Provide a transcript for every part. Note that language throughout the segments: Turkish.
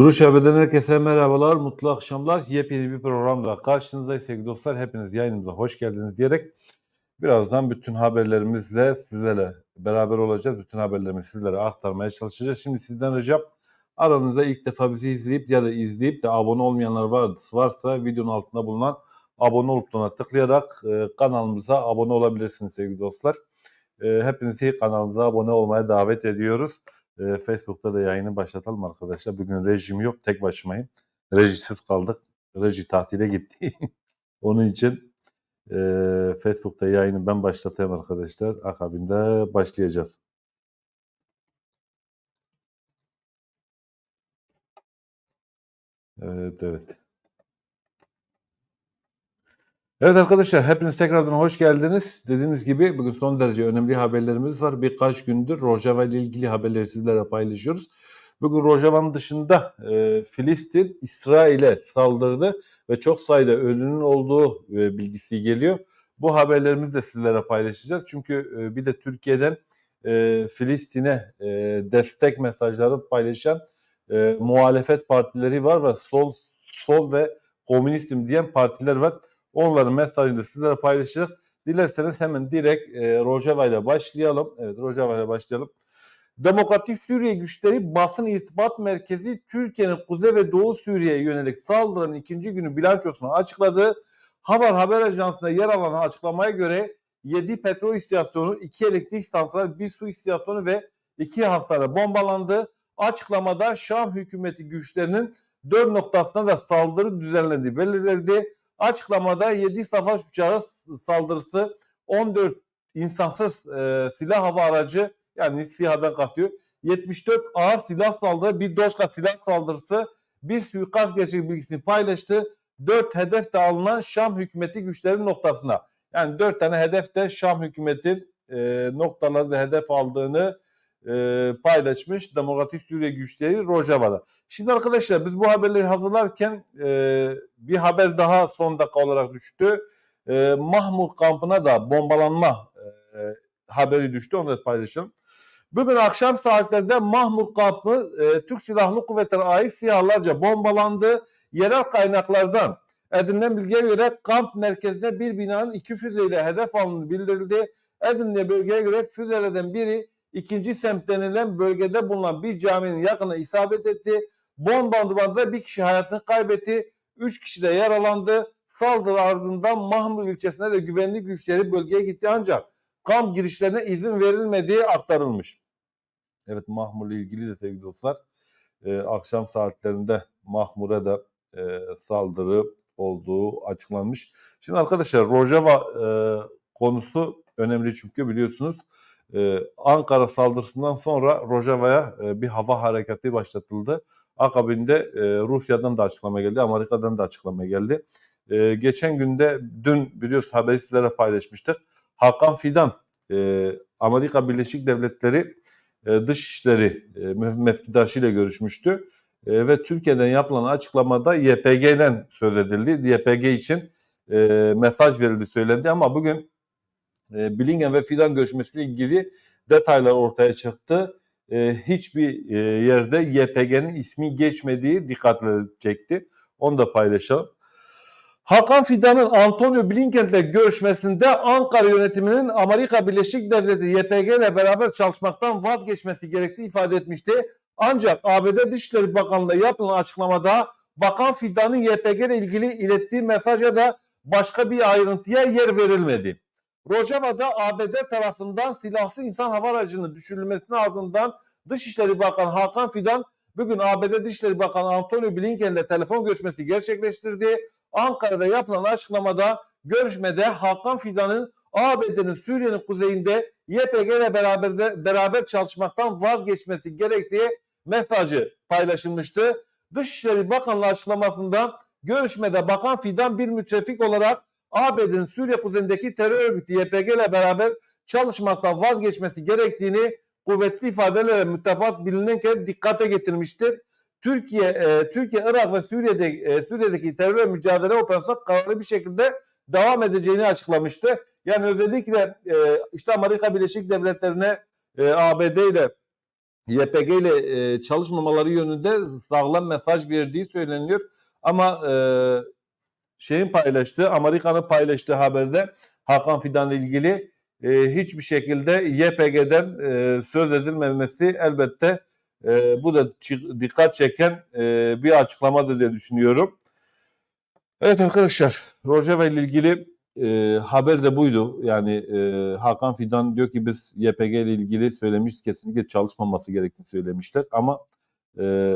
Duruş Haber'den herkese merhabalar, mutlu akşamlar. Yepyeni bir programla karşınızdayız sevgili dostlar. Hepiniz yayınımıza hoş geldiniz diyerek birazdan bütün haberlerimizle sizlerle beraber olacağız. Bütün haberlerimizi sizlere aktarmaya çalışacağız. Şimdi sizden ricam aranızda ilk defa bizi izleyip ya da izleyip de abone olmayanlar var, varsa videonun altında bulunan abone olup butonuna tıklayarak e, kanalımıza abone olabilirsiniz sevgili dostlar. E, hepinizi kanalımıza abone olmaya davet ediyoruz. E, Facebook'ta da yayını başlatalım arkadaşlar. Bugün rejim yok, tek başımayım. Rejisiz kaldık. Reji tatile gitti. Onun için e, Facebook'ta yayını ben başlatayım arkadaşlar. Akabinde başlayacağız. Evet, evet. Evet arkadaşlar hepiniz tekrardan hoş geldiniz. Dediğimiz gibi bugün son derece önemli haberlerimiz var. Birkaç gündür Rojava ile ilgili haberleri sizlere paylaşıyoruz. Bugün Rojava'nın dışında e, Filistin İsrail'e saldırdı ve çok sayıda ölünün olduğu e, bilgisi geliyor. Bu haberlerimizi de sizlere paylaşacağız. Çünkü e, bir de Türkiye'den e, Filistin'e e, destek mesajları paylaşan e, muhalefet partileri var ve sol sol ve komünistim diyen partiler var. Onların mesajını da sizlere paylaşacağız. Dilerseniz hemen direkt e, Rojava ile başlayalım. Evet Rojava ile başlayalım. Demokratik Suriye güçleri basın irtibat merkezi Türkiye'nin Kuzey ve Doğu Suriye'ye yönelik saldırının ikinci günü bilançosunu açıkladı. Haber haber ajansında yer alan açıklamaya göre 7 petrol istasyonu, 2 elektrik santrali, 1 su istasyonu ve 2 hastane bombalandı. Açıklamada Şam hükümeti güçlerinin 4 noktasına da saldırı düzenlendiği belirtildi. Açıklamada 7 savaş uçağı saldırısı, 14 insansız e, silah hava aracı yani SİHA'dan kastıyor. 74 ağır silah saldırı, bir Doşka silah saldırısı, bir suikast gerçek bilgisini paylaştı. 4 hedef de alınan Şam hükümeti güçlerinin noktasına. Yani 4 tane hedef de Şam hükümeti e, noktaları da hedef aldığını e, paylaşmış Demokratik Suriye güçleri Rojava'da. Şimdi arkadaşlar biz bu haberleri hazırlarken e, bir haber daha son dakika olarak düştü. E, Mahmut kampına da bombalanma e, haberi düştü. Onu da paylaşalım. Bugün akşam saatlerinde Mahmut kampı e, Türk Silahlı Kuvvetleri'ne ait silahlarca bombalandı. Yerel kaynaklardan edinilen bilgiye göre kamp merkezinde bir binanın iki füzeyle hedef alındığı bildirildi. Edinilen bölgeye göre füzelerden biri ikinci semt denilen bölgede bulunan bir caminin yakına isabet etti. Bombardımanda bir kişi hayatını kaybetti. Üç kişi de yaralandı. Saldırı ardından Mahmur ilçesine de güvenlik güçleri bölgeye gitti ancak kamp girişlerine izin verilmediği aktarılmış. Evet Mahmur'la ilgili de sevgili dostlar e, akşam saatlerinde Mahmur'a da e, saldırı olduğu açıklanmış. Şimdi arkadaşlar Rojava e, konusu önemli çünkü biliyorsunuz ee, Ankara saldırısından sonra Rojava'ya e, bir hava hareketi başlatıldı. Akabinde e, Rusya'dan da açıklama geldi, Amerika'dan da açıklama geldi. E, geçen günde, dün biliyorsunuz haberi sizlere paylaşmıştık. Hakan Fidan, e, Amerika Birleşik Devletleri e, Dışişleri e, mevkidaşı ile görüşmüştü. E, ve Türkiye'den yapılan açıklamada YPG'den söz edildi. YPG için e, mesaj verildi söylendi ama bugün e, Blinken ve Fidan görüşmesiyle ilgili detaylar ortaya çıktı. E, hiçbir e, yerde YPG'nin ismi geçmediği dikkatleri çekti. Onu da paylaşalım. Hakan Fidan'ın Antonio Blinken'le görüşmesinde Ankara yönetiminin Amerika Birleşik Devletleri YPG ile beraber çalışmaktan vazgeçmesi gerektiği ifade etmişti. Ancak ABD Dışişleri Bakanlığı yapılan açıklamada Bakan Fidan'ın YPG ile ilgili ilettiği mesaja da başka bir ayrıntıya yer verilmedi. Rojava'da ABD tarafından silahlı insan hava aracının düşürülmesinin ardından Dışişleri Bakanı Hakan Fidan bugün ABD Dışişleri Bakanı Antony Blinken ile telefon görüşmesi gerçekleştirdi. Ankara'da yapılan açıklamada görüşmede Hakan Fidan'ın ABD'nin Suriye'nin kuzeyinde YPG ile beraber, de, beraber çalışmaktan vazgeçmesi gerektiği mesajı paylaşılmıştı. Dışişleri Bakanlığı açıklamasında görüşmede Bakan Fidan bir müttefik olarak ABD'nin Suriye kuzeyindeki terör örgütü YPG ile beraber çalışmaktan vazgeçmesi gerektiğini kuvvetli ifadelerle müttebat bilinirken dikkate getirmiştir. Türkiye, e, Türkiye, Irak ve Suriye'de, e, Suriye'deki terör mücadele operasyonu kararlı bir şekilde devam edeceğini açıklamıştı. Yani özellikle e, işte Amerika Birleşik Devletleri'ne e, ABD ile YPG ile e, çalışmamaları yönünde sağlam mesaj verdiği söyleniyor. Ama e, şeyin paylaştığı, Amerika'nın paylaştığı haberde Hakan Fidan'la ilgili e, hiçbir şekilde YPG'den e, söz edilmemesi elbette e, bu da dikkat çeken e, bir açıklamadır diye düşünüyorum. Evet arkadaşlar, Rojava ile ilgili e, haber de buydu. Yani e, Hakan Fidan diyor ki biz YPG ile ilgili söylemiş kesinlikle çalışmaması gerektiğini söylemişler. Ama e,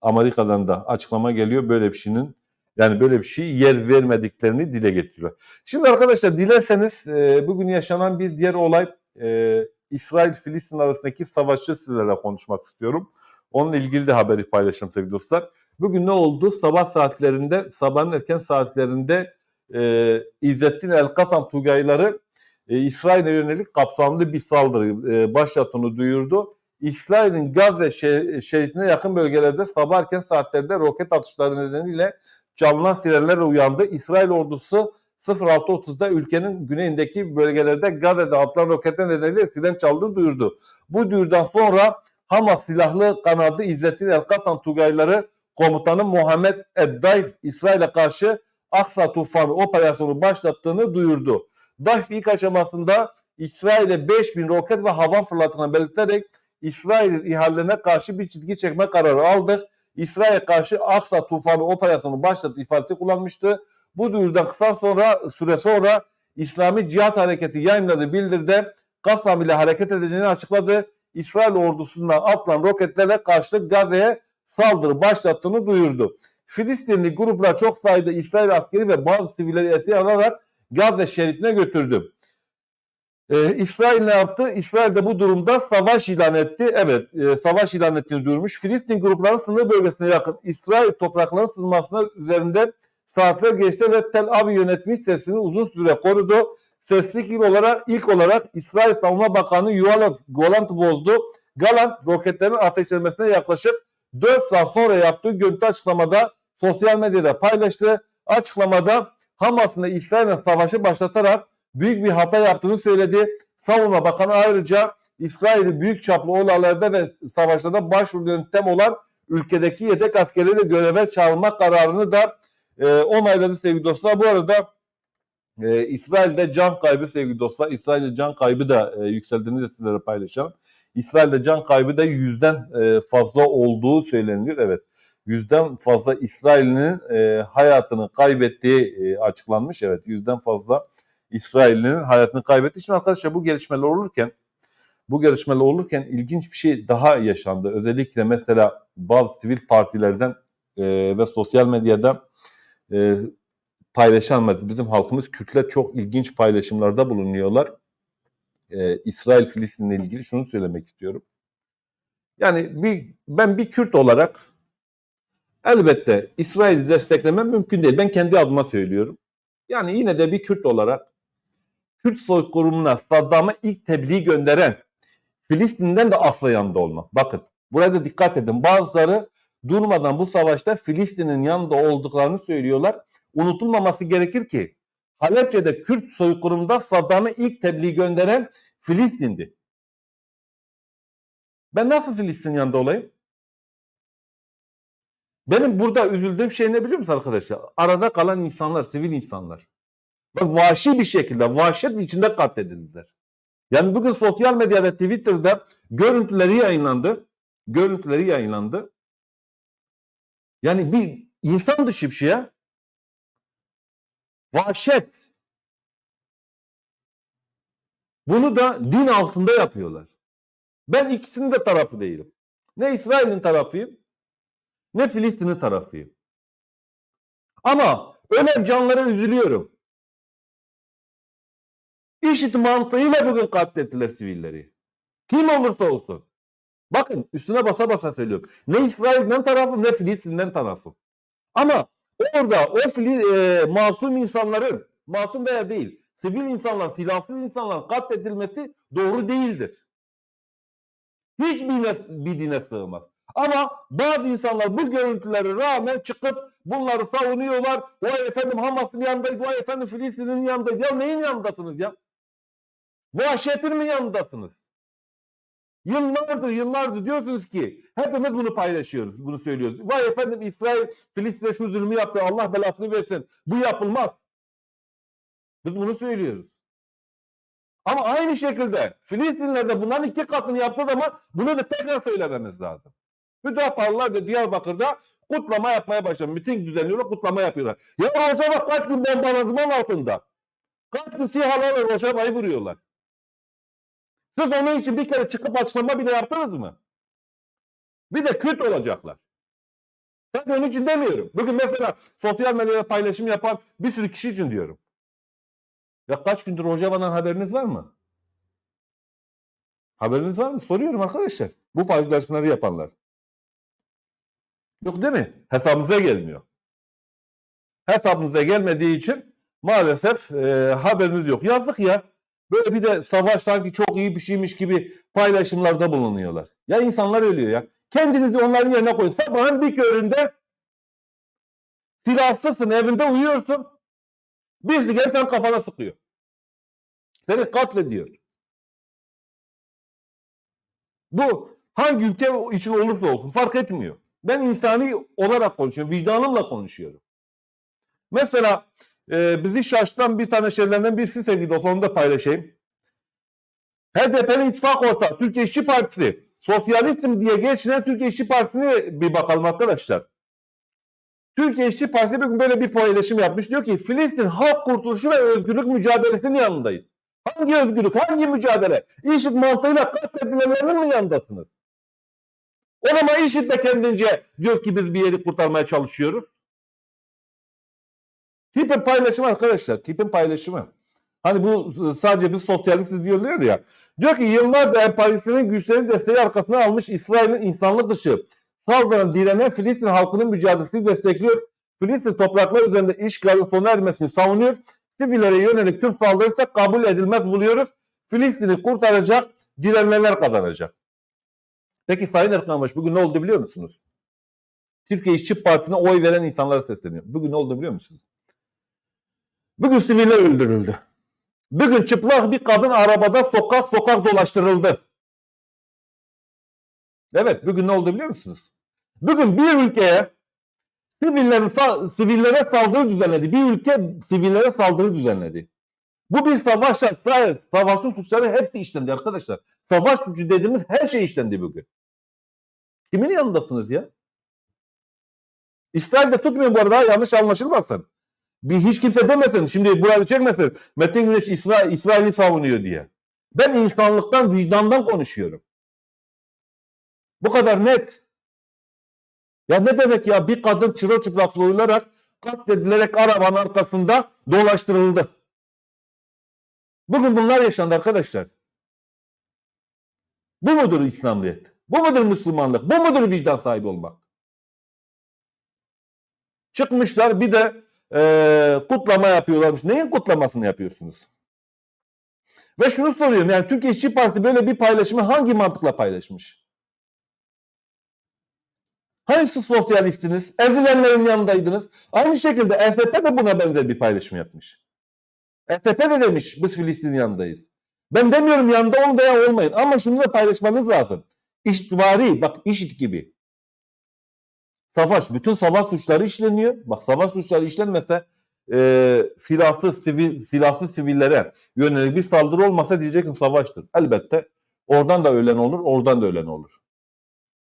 Amerika'dan da açıklama geliyor böyle bir şeyin yani böyle bir şey yer vermediklerini dile getiriyor. Şimdi arkadaşlar dilerseniz e, bugün yaşanan bir diğer olay e, İsrail-Filistin arasındaki savaşı sizlerle konuşmak istiyorum. Onunla ilgili de haberi paylaşacağım sevgili dostlar. Bugün ne oldu? Sabah saatlerinde, sabahın erken saatlerinde e, İzzettin El-Kasam Tugayları e, İsrail'e yönelik kapsamlı bir saldırı e, başlattığını duyurdu. İsrail'in Gazze şeridine yakın bölgelerde sabah erken saatlerde roket atışları nedeniyle çalınan sirenler uyandı. İsrail ordusu 06.30'da ülkenin güneyindeki bölgelerde Gazze'de atılan roketler nedeniyle siren çaldığını duyurdu. Bu duyurudan sonra Hamas silahlı kanadı İzzettin El-Kasam Tugayları komutanı Muhammed Eddayf İsrail'e karşı Aksa Tufanı operasyonu başlattığını duyurdu. DAEŞ ilk aşamasında İsrail'e 5000 roket ve hava fırlattığını belirterek İsrail ihalelerine karşı bir çizgi çekme kararı aldık. İsrail'e karşı Aksa Tufanı operasyonu başlattı ifadesi kullanmıştı. Bu duyurudan kısa sonra süre sonra İslami Cihat Hareketi yayınladığı bildirde Kassam ile hareket edeceğini açıkladı. İsrail ordusundan atılan roketlerle karşılık Gazze'ye saldırı başlattığını duyurdu. Filistinli gruplar çok sayıda İsrail askeri ve bazı sivilleri esir alarak Gazze şeridine götürdü. Ee, İsrail ne yaptı? İsrail de bu durumda savaş ilan etti. Evet, e, savaş ilan ettiğini duyurmuş. Filistin grupları sınır bölgesine yakın İsrail topraklarının sızmasına üzerinde saatler geçti ve Tel Aviv yönetimi sesini uzun süre korudu. Seslik ilk olarak, ilk olarak İsrail Savunma Bakanı Yoav Golant bozdu. Galant roketlerin ateşlenmesine yaklaşık 4 saat sonra yaptığı görüntü açıklamada sosyal medyada paylaştı. Açıklamada Hamas'ın İsrail'le savaşı başlatarak büyük bir hata yaptığını söyledi. Savunma Bakanı ayrıca İsrail'i büyük çaplı olaylarda ve savaşlarda başvuru yöntem olan ülkedeki yedek askerleri de göreve çağırma kararını da e, onayladı sevgili dostlar. Bu arada e, İsrail'de can kaybı sevgili dostlar. İsrail'de can kaybı da e, yükseldiğini de sizlere paylaşalım. İsrail'de can kaybı da yüzden e, fazla olduğu söyleniyor. Evet yüzden fazla İsrail'in e, hayatını kaybettiği e, açıklanmış. Evet yüzden fazla İsrail'in hayatını kaybetti. Şimdi arkadaşlar bu gelişmeler olurken bu gelişmeler olurken ilginç bir şey daha yaşandı. Özellikle mesela bazı sivil partilerden e, ve sosyal medyada e, paylaşan bizim halkımız Kürtler çok ilginç paylaşımlarda bulunuyorlar. E, İsrail Filistin'le ilgili şunu söylemek istiyorum. Yani bir ben bir Kürt olarak elbette İsrail'i desteklemem mümkün değil. Ben kendi adıma söylüyorum. Yani yine de bir Kürt olarak Kürt soykırımına Saddam'a ilk tebliğ gönderen Filistin'den de asla yanında olmam. Bakın burada dikkat edin. Bazıları durmadan bu savaşta Filistin'in yanında olduklarını söylüyorlar. Unutulmaması gerekir ki Halepçe'de Kürt soykırımında Saddam'a ilk tebliğ gönderen Filistin'di. Ben nasıl Filistin yanında olayım? Benim burada üzüldüğüm şey ne biliyor musun arkadaşlar? Arada kalan insanlar, sivil insanlar. Bak vahşi bir şekilde, vahşet içinde katledildiler. Yani bugün sosyal medyada, Twitter'da görüntüleri yayınlandı. Görüntüleri yayınlandı. Yani bir insan dışı bir şey ya. Vahşet. Bunu da din altında yapıyorlar. Ben ikisinin de tarafı değilim. Ne İsrail'in tarafıyım, ne Filistin'in tarafıyım. Ama ölen canlara üzülüyorum. İşit mantığıyla bugün katlettiler sivilleri. Kim olursa olsun. Bakın üstüne basa basa söylüyorum. Ne İsrail'den tarafım ne Filistin'den tarafım. Ama orada o Fili, e, masum insanların, masum veya değil, sivil insanlar, silahsız insanlar katledilmesi doğru değildir. Hiçbir bir dine sığmaz. Ama bazı insanlar bu görüntülere rağmen çıkıp bunları savunuyorlar. Vay efendim Hamas'ın yanındayız, vay efendim Filistin'in yanındayız. Ya neyin yanındasınız ya? Vahşetin mi yanındasınız? Yıllardır yıllardır diyorsunuz ki hepimiz bunu paylaşıyoruz. Bunu söylüyoruz. Vay efendim İsrail Filistin'e şu zulmü yaptı. Allah belasını versin. Bu yapılmaz. Biz bunu söylüyoruz. Ama aynı şekilde Filistinler de bunların iki katını yaptığı zaman bunu da tekrar söylememiz lazım. Hüdaparlılar da Diyarbakır'da kutlama yapmaya başladı. Miting düzenliyorlar, kutlama yapıyorlar. Ya Rojava kaç gün bombardırman altında? Kaç gün SİHA'larla Rojava'yı vuruyorlar? Siz onun için bir kere çıkıp açıklama bile yaptınız mı? Bir de Kürt olacaklar. Ben onun için demiyorum. Bugün mesela sosyal medyada paylaşım yapan bir sürü kişi için diyorum. Ya kaç gündür Rojava'dan haberiniz var mı? Haberiniz var mı? Soruyorum arkadaşlar. Bu paylaşımları yapanlar. Yok değil mi? Hesabımıza gelmiyor. Hesabımıza gelmediği için maalesef e, haberiniz yok. Yazık ya. Böyle bir de savaş sanki çok iyi bir şeymiş gibi paylaşımlarda bulunuyorlar. Ya insanlar ölüyor ya. Kendinizi onların yerine koyun. Sabahın bir köründe silahsızsın evinde uyuyorsun. Birisi gelip sen kafana sıkıyor. Seni katlediyor. Bu hangi ülke için olursa olsun fark etmiyor. Ben insani olarak konuşuyorum. Vicdanımla konuşuyorum. Mesela e, bizi şaşırtan bir tane şeylerden birisi sevgili dostlar onu da paylaşayım. HDP'nin ittifak ortağı Türkiye İşçi Partisi sosyalistim diye geçinen Türkiye İşçi Partisi'ne bir bakalım arkadaşlar. Türkiye İşçi Partisi bugün böyle bir paylaşım yapmış. Diyor ki Filistin halk kurtuluşu ve özgürlük mücadelesinin yanındayız. Hangi özgürlük, hangi mücadele? IŞİD mantığıyla katledilenlerin mi yanındasınız? O zaman IŞİD de kendince diyor ki biz bir yeri kurtarmaya çalışıyoruz. Tipin paylaşımı arkadaşlar, tipin paylaşımı. Hani bu sadece biz sosyalistiz diyorlar ya. Diyor ki yıllardır emperyalistlerin güçlerin desteği arkasına almış İsrail'in insanlık dışı saldırıdan direnen Filistin halkının mücadelesini destekliyor. Filistin toprakları üzerinde işgalin sona ermesini savunuyor. Sivillere yönelik tüm saldırı ise kabul edilmez buluyoruz. Filistin'i kurtaracak, direnmeler kazanacak. Peki Sayın Erkan Baş bugün ne oldu biliyor musunuz? Türkiye İşçi Partisi'ne oy veren insanlara sesleniyor. Bugün ne oldu biliyor musunuz? Bugün siviller öldürüldü. Bugün çıplak bir kadın arabada sokak sokak dolaştırıldı. Evet bugün ne oldu biliyor musunuz? Bugün bir ülkeye sivillerin, sivillere saldırı düzenledi. Bir ülke sivillere saldırı düzenledi. Bu bir savaş. İsrail savaşın suçları hepsi işlendi arkadaşlar. Savaş suçu dediğimiz her şey işlendi bugün. Kimin yanındasınız ya? İsrail'de tutmuyor bu arada yanlış anlaşılmasın. Bir hiç kimse demesin. Şimdi burada çekmesin. Metin Güneş İsrail, İsrail'i savunuyor diye. Ben insanlıktan, vicdandan konuşuyorum. Bu kadar net. Ya ne demek ya bir kadın çırılçıplak soyularak katledilerek arabanın arkasında dolaştırıldı. Bugün bunlar yaşandı arkadaşlar. Bu mudur İslamiyet? Bu mudur Müslümanlık? Bu mudur vicdan sahibi olmak? Çıkmışlar bir de e, kutlama yapıyorlarmış. Neyin kutlamasını yapıyorsunuz? Ve şunu soruyorum yani Türkiye İşçi Partisi böyle bir paylaşımı hangi mantıkla paylaşmış? Hani siz sosyalistiniz? Ezilenlerin yanındaydınız. Aynı şekilde ESP de buna benzer bir paylaşım yapmış. ESP de demiş biz Filistin yanındayız. Ben demiyorum yanında olun veya olmayın ama şunu da paylaşmanız lazım. İştivari bak işit gibi. Savaş, bütün savaş suçları işleniyor. Bak savaş suçları işlenmese e, silahsız, sivil, silahsız sivillere yönelik bir saldırı olmasa diyeceksin savaştır. Elbette oradan da ölen olur, oradan da ölen olur.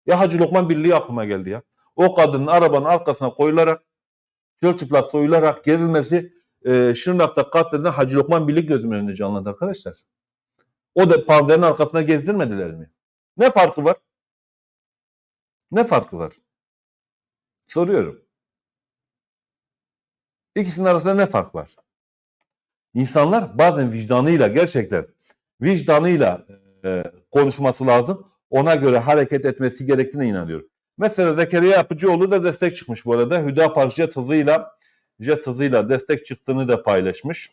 Ya Hacı Lokman Birliği aklıma geldi ya. O kadının arabanın arkasına koyularak, çırılçıplak soyularak gerilmesi e, Şırnak'ta katledilen Hacı Lokman Birliği gözümün önünde canlandı arkadaşlar. O da panzerin arkasına gezdirmediler mi? Ne farkı var? Ne farkı var? Soruyorum. İkisinin arasında ne fark var? İnsanlar bazen vicdanıyla gerçekten vicdanıyla e, konuşması lazım. Ona göre hareket etmesi gerektiğine inanıyorum. Mesela Zekeriya Yapıcıoğlu da destek çıkmış bu arada. Hüdapar jet hızıyla jet hızıyla destek çıktığını da paylaşmış.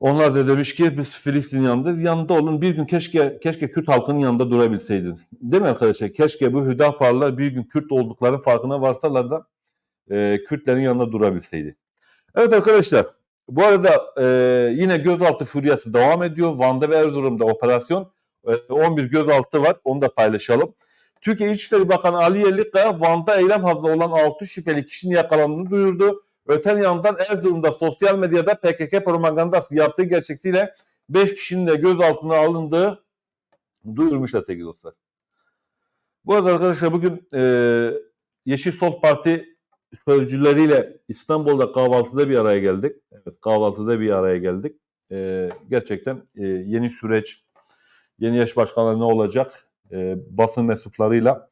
Onlar da demiş ki biz Filistin yanındayız. Yanında olun. Bir gün keşke keşke Kürt halkının yanında durabilseydiniz. Değil mi arkadaşlar? Keşke bu Hüdaparlar bir gün Kürt oldukları farkına varsalar da e, Kürtlerin yanında durabilseydi. Evet arkadaşlar. Bu arada e, yine gözaltı furyası devam ediyor. Van'da ve Erzurum'da operasyon. e, 11 gözaltı var. Onu da paylaşalım. Türkiye İçişleri Bakanı Ali Yerlikaya Van'da eylem hazırlığı olan 6 şüpheli kişinin yakalandığını duyurdu. Öte yandan Erzurum'da sosyal medyada PKK propagandası yaptığı gerçeksiyle 5 kişinin de gözaltına alındığı duyurmuşlar sevgili dostlar. Bu arada arkadaşlar bugün e, Yeşil Sol Parti sözcüleriyle İstanbul'da kahvaltıda bir araya geldik. Evet kahvaltıda bir araya geldik. E, gerçekten e, yeni süreç, yeni yaş başkanlığı ne olacak? E, basın mensuplarıyla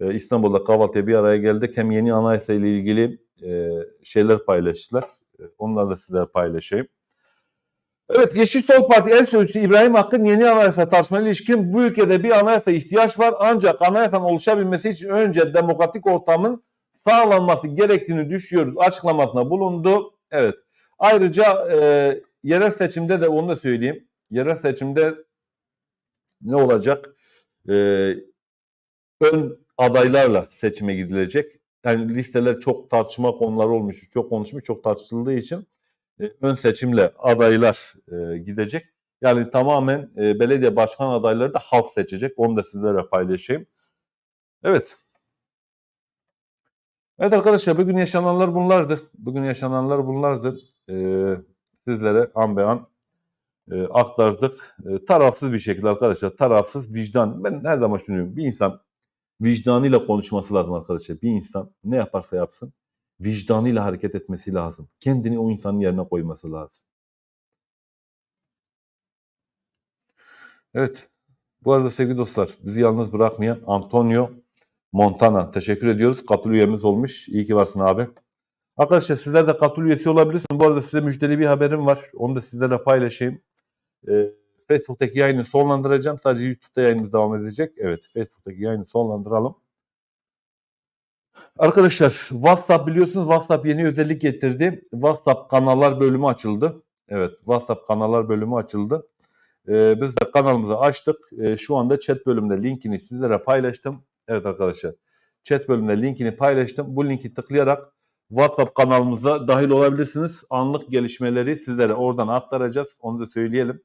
e, İstanbul'da kahvaltıya bir araya geldik. Hem yeni anayasa ile ilgili e, şeyler paylaştılar. E, onları da sizler paylaşayım. Evet Yeşil Sol Parti El Sözcüsü İbrahim Hakk'ın yeni anayasa tartışmalarına ilişkin bu ülkede bir anayasa ihtiyaç var. Ancak anayasanın oluşabilmesi için önce demokratik ortamın sağlanması gerektiğini düşünüyoruz açıklamasına bulundu. Evet. Ayrıca e, yerel seçimde de onu da söyleyeyim. Yerel seçimde ne olacak? E, ön adaylarla seçime gidilecek. Yani listeler çok tartışma konuları olmuş, çok konuşmuş, çok tartışıldığı için e, ön seçimle adaylar e, gidecek. Yani tamamen e, belediye başkan adayları da halk seçecek. Onu da sizlere paylaşayım. Evet. Evet arkadaşlar bugün yaşananlar bunlardı. Bugün yaşananlar bunlardı. Ee, sizlere an be an e, aktardık. E, tarafsız bir şekilde arkadaşlar tarafsız vicdan. Ben her zaman düşünüyorum bir insan vicdanıyla konuşması lazım arkadaşlar. Bir insan ne yaparsa yapsın vicdanıyla hareket etmesi lazım. Kendini o insanın yerine koyması lazım. Evet. Bu arada sevgili dostlar bizi yalnız bırakmayan Antonio Montana. Teşekkür ediyoruz. Katıl üyemiz olmuş. İyi ki varsın abi. Arkadaşlar sizler de katıl üyesi olabilirsiniz. Bu arada size müjdeli bir haberim var. Onu da sizlerle paylaşayım. Ee, Facebook'taki yayını sonlandıracağım. Sadece YouTube'da yayınımız devam edecek. Evet Facebook'taki yayını sonlandıralım. Arkadaşlar WhatsApp biliyorsunuz WhatsApp yeni özellik getirdi. WhatsApp kanallar bölümü açıldı. Evet WhatsApp kanallar bölümü açıldı. Ee, biz de kanalımızı açtık. Ee, şu anda chat bölümünde linkini sizlere paylaştım. Evet arkadaşlar chat bölümünde linkini paylaştım. Bu linki tıklayarak WhatsApp kanalımıza dahil olabilirsiniz. Anlık gelişmeleri sizlere oradan aktaracağız. Onu da söyleyelim.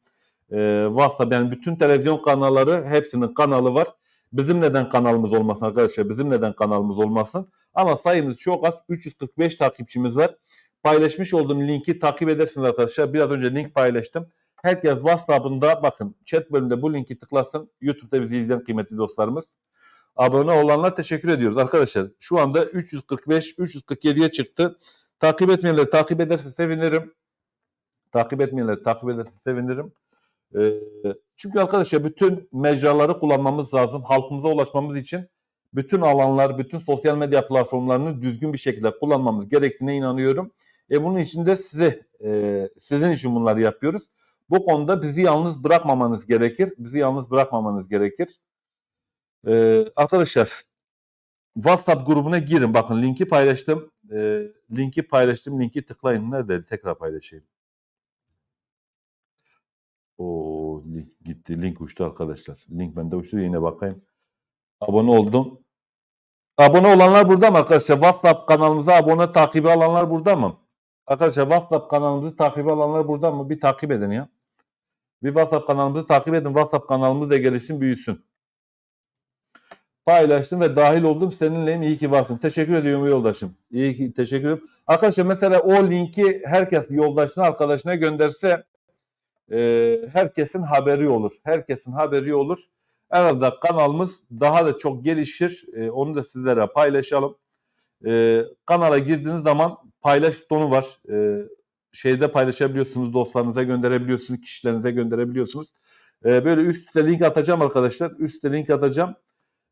Ee, WhatsApp yani bütün televizyon kanalları hepsinin kanalı var. Bizim neden kanalımız olmasın arkadaşlar? Bizim neden kanalımız olmasın? Ama sayımız çok az. 345 takipçimiz var. Paylaşmış olduğum linki takip edersiniz arkadaşlar. Biraz önce link paylaştım. Herkes WhatsApp'ında bakın chat bölümünde bu linki tıklasın. YouTube'da bizi izleyen kıymetli dostlarımız. Abone olanlar teşekkür ediyoruz arkadaşlar. Şu anda 345 347'ye çıktı. Takip etmeyenleri takip ederse sevinirim. Takip etmeyenleri takip ederse sevinirim. Ee, çünkü arkadaşlar bütün mecraları kullanmamız lazım. Halkımıza ulaşmamız için bütün alanlar, bütün sosyal medya platformlarını düzgün bir şekilde kullanmamız gerektiğine inanıyorum. E bunun için de size, e, sizin için bunları yapıyoruz. Bu konuda bizi yalnız bırakmamanız gerekir. Bizi yalnız bırakmamanız gerekir. Ee, arkadaşlar WhatsApp grubuna girin. Bakın linki paylaştım. Ee, linki paylaştım. Linki tıklayın. Nerede? Tekrar paylaşayım. O link gitti. Link uçtu arkadaşlar. Link bende uçtu. Yine bakayım. Abone oldum. Abone olanlar burada mı arkadaşlar? WhatsApp kanalımıza abone takibi alanlar burada mı? Arkadaşlar WhatsApp kanalımızı takibi alanlar burada mı? Bir takip edin ya. Bir WhatsApp kanalımızı takip edin. WhatsApp kanalımız da gelişsin, büyüsün. Paylaştım ve dahil oldum. Seninleyim. İyi ki varsın. Teşekkür ediyorum yoldaşım. İyi ki teşekkür ederim. Arkadaşlar mesela o linki herkes yoldaşına, arkadaşına gönderse e, herkesin haberi olur. Herkesin haberi olur. En azından kanalımız daha da çok gelişir. E, onu da sizlere paylaşalım. E, kanala girdiğiniz zaman paylaş butonu var. E, şeyde paylaşabiliyorsunuz, dostlarınıza gönderebiliyorsunuz, kişilerinize gönderebiliyorsunuz. E, böyle üst üste link atacağım arkadaşlar. Üst üste link atacağım.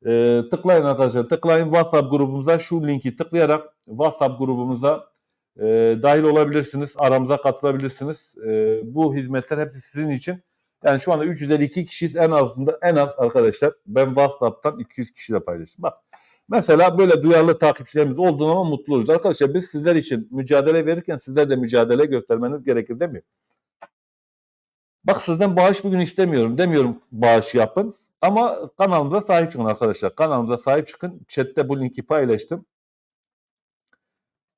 E, tıklayın arkadaşlar. Tıklayın WhatsApp grubumuza. Şu linki tıklayarak WhatsApp grubumuza e, dahil olabilirsiniz. Aramıza katılabilirsiniz. E, bu hizmetler hepsi sizin için. Yani şu anda 352 kişiyiz en azında en az arkadaşlar. Ben WhatsApp'tan 200 kişiyle paylaştım. Bak mesela böyle duyarlı takipçilerimiz olduğu zaman mutlu oluruz. Arkadaşlar biz sizler için mücadele verirken sizler de mücadele göstermeniz gerekir değil mi? Bak sizden bağış bugün istemiyorum. Demiyorum bağış yapın. Ama kanalımıza sahip çıkın arkadaşlar. Kanalımıza sahip çıkın. Chat'te bu linki paylaştım.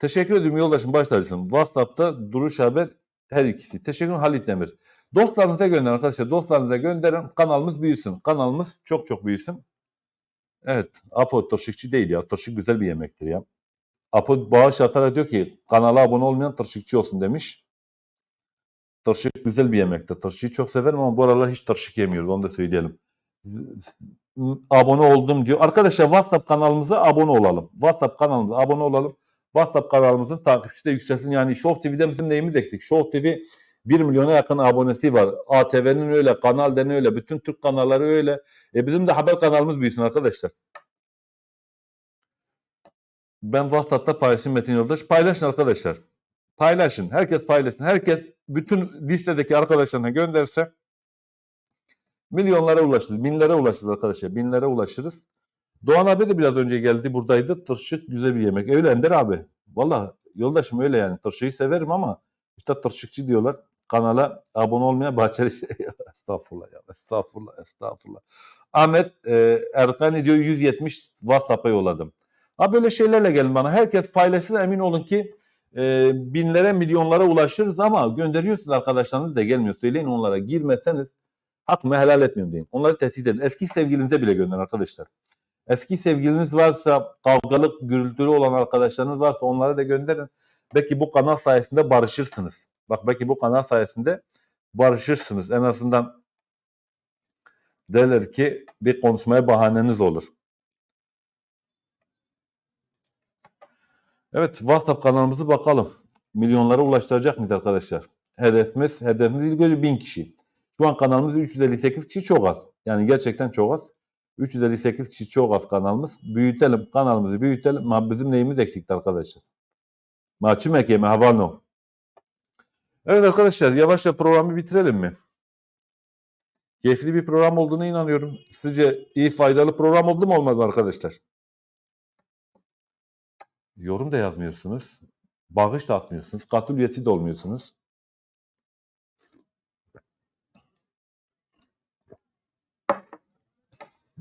Teşekkür ediyorum yoldaşım başlarsın. WhatsApp'ta Duruş Haber her ikisi. Teşekkür ederim Halit Demir. Dostlarınıza gönderin arkadaşlar. Dostlarınıza gönderin. Kanalımız büyüsün. Kanalımız çok çok büyüsün. Evet. Apo tırşıkçı değil ya. Tırşık güzel bir yemektir ya. Apo bağış atarak diyor ki kanala abone olmayan tırşıkçı olsun demiş. Tırşık güzel bir yemektir. Tırşığı çok severim ama bu aralar hiç tırşık yemiyoruz. Onu da söyleyelim. Abone oldum diyor. Arkadaşlar WhatsApp kanalımıza abone olalım. WhatsApp kanalımıza abone olalım. WhatsApp kanalımızın takipçisi de yükselsin. Yani Show TV'de bizim neyimiz eksik? Show TV 1 milyona yakın abonesi var. ATV'nin öyle, Kanal D'nin öyle, bütün Türk kanalları öyle. E bizim de haber kanalımız büyüsün arkadaşlar. Ben WhatsApp'ta paylaşayım Metin Yoldaş. Paylaşın arkadaşlar. Paylaşın. Herkes paylaşsın. Herkes bütün listedeki arkadaşlarına gönderse milyonlara ulaşırız. Binlere ulaşırız arkadaşlar. Binlere ulaşırız. Doğan abi de biraz önce geldi buradaydı. Tırşık güzel bir yemek. Öyle Ender abi. Valla yoldaşım öyle yani. Tırşığı severim ama işte tırşıkçı diyorlar. Kanala abone olmaya bahçeli estağfurullah ya. Estağfurullah. Estağfurullah. Ahmet e, Erkani diyor 170 WhatsApp'a yolladım. Ha böyle şeylerle gelin bana. Herkes paylaşsın emin olun ki e, binlere milyonlara ulaşırız ama gönderiyorsunuz arkadaşlarınız da gelmiyor. Söyleyin onlara girmeseniz hakkımı helal etmiyorum deyin. Onları tehdit edin. Eski sevgilinize bile gönderin arkadaşlar. Eski sevgiliniz varsa, kavgalık, gürültülü olan arkadaşlarınız varsa onlara da gönderin. Belki bu kanal sayesinde barışırsınız. Bak belki bu kanal sayesinde barışırsınız. En azından derler ki bir konuşmaya bahaneniz olur. Evet WhatsApp kanalımızı bakalım. Milyonlara ulaştıracak mıyız arkadaşlar? Hedefimiz, hedefimiz ilk önce 1000 kişi. Şu an kanalımız 358 kişi çok az. Yani gerçekten çok az. 358 kişi çok az kanalımız. Büyütelim kanalımızı büyütelim. Ama bizim neyimiz eksikti arkadaşlar? Maçı mekeme havano. Evet arkadaşlar yavaşça programı bitirelim mi? Keyifli bir program olduğuna inanıyorum. Sizce iyi faydalı program oldu mu olmadı arkadaşlar? Yorum da yazmıyorsunuz. Bağış da atmıyorsunuz. Katıl üyesi de olmuyorsunuz.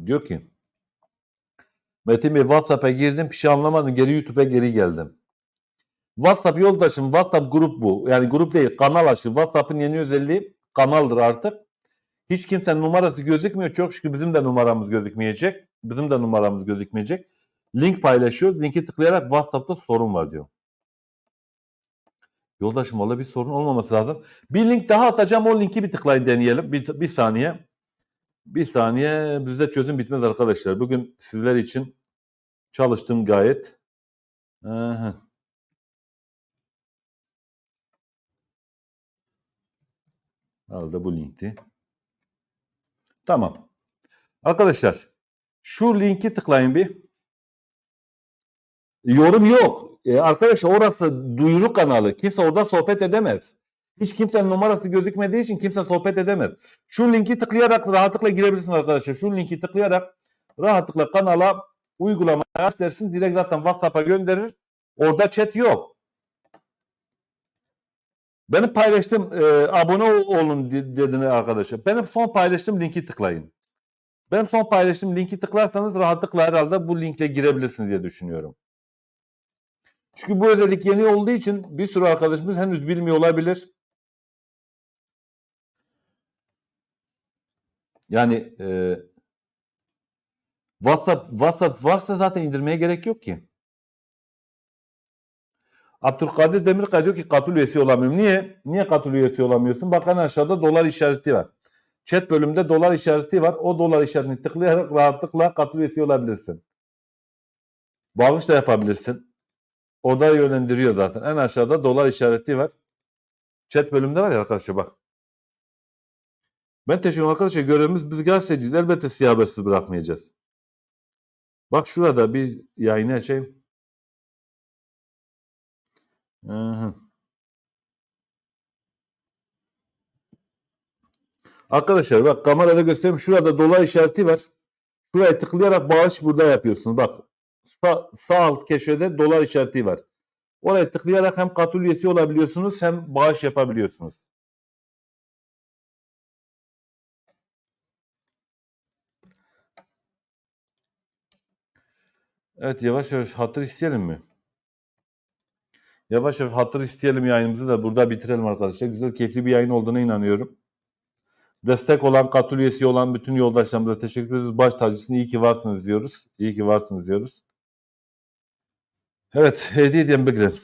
Diyor ki Metin Bey WhatsApp'a girdim bir şey anlamadım. Geri YouTube'a geri geldim. WhatsApp yoldaşım WhatsApp grup bu. Yani grup değil kanal açtı. WhatsApp'ın yeni özelliği kanaldır artık. Hiç kimsenin numarası gözükmüyor. Çok şükür bizim de numaramız gözükmeyecek. Bizim de numaramız gözükmeyecek. Link paylaşıyoruz. Linki tıklayarak WhatsApp'ta sorun var diyor. Yoldaşım valla bir sorun olmaması lazım. Bir link daha atacağım. O linki bir tıklayın deneyelim. Bir, bir saniye. Bir saniye. Bizde çözüm bitmez arkadaşlar. Bugün sizler için çalıştım gayet. Aha. Herhalde bu linkti. Tamam. Arkadaşlar şu linki tıklayın bir. Yorum yok. E, arkadaşlar orası duyuru kanalı. Kimse orada sohbet edemez. Hiç kimsenin numarası gözükmediği için kimse sohbet edemez. Şu linki tıklayarak rahatlıkla girebilirsiniz arkadaşlar. Şu linki tıklayarak rahatlıkla kanala uygulamayı aç dersin. Direkt zaten WhatsApp'a gönderir. Orada chat yok. Benim paylaştığım e, abone ol- olun de- dediniz arkadaşlar. Benim son paylaştığım linki tıklayın. Benim son paylaştığım linki tıklarsanız rahatlıkla herhalde bu linkle girebilirsiniz diye düşünüyorum. Çünkü bu özellik yeni olduğu için bir sürü arkadaşımız henüz bilmiyor olabilir. Yani e, WhatsApp WhatsApp varsa zaten indirmeye gerek yok ki. Abdülkadir Demirkaya diyor ki katıl üyesi olamıyorum. Niye? Niye katıl üyesi olamıyorsun? Bakın aşağıda dolar işareti var. Chat bölümünde dolar işareti var. O dolar işaretini tıklayarak rahatlıkla katıl üyesi olabilirsin. Bağış da yapabilirsin. O da yönlendiriyor zaten. En aşağıda dolar işareti var. Chat bölümünde var ya arkadaşlar bak. Ben teşekkür ederim arkadaşlar. Görevimiz biz gazeteciyiz. Elbette habersiz bırakmayacağız. Bak şurada bir yayını açayım. Hı hı. Arkadaşlar bak kamerada göstereyim. Şurada dolar işareti var. Şuraya tıklayarak bağış burada yapıyorsunuz. Bak sağ, sağ alt köşede dolar işareti var. Oraya tıklayarak hem katıl üyesi olabiliyorsunuz hem bağış yapabiliyorsunuz. Evet yavaş yavaş hatır isteyelim mi? Yavaş yavaş hatır isteyelim yayınımızı da burada bitirelim arkadaşlar. Güzel keyifli bir yayın olduğuna inanıyorum. Destek olan, katıl üyesi olan bütün yoldaşlarımıza teşekkür ediyoruz. Baş tacısını iyi ki varsınız diyoruz. İyi ki varsınız diyoruz. Evet, hediye diyen beklerim.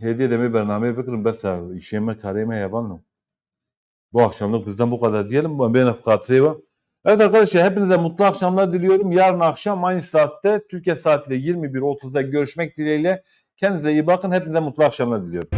Hediye demeyi bernameye beklerim. Bes işime kareme yavanım. Bu akşamlık bizden bu kadar diyelim. Ben hatırıya Evet arkadaşlar hepinize mutlu akşamlar diliyorum. Yarın akşam aynı saatte Türkiye saatiyle 21.30'da görüşmek dileğiyle. Kendinize iyi bakın. Hepinize mutlu akşamlar diliyorum.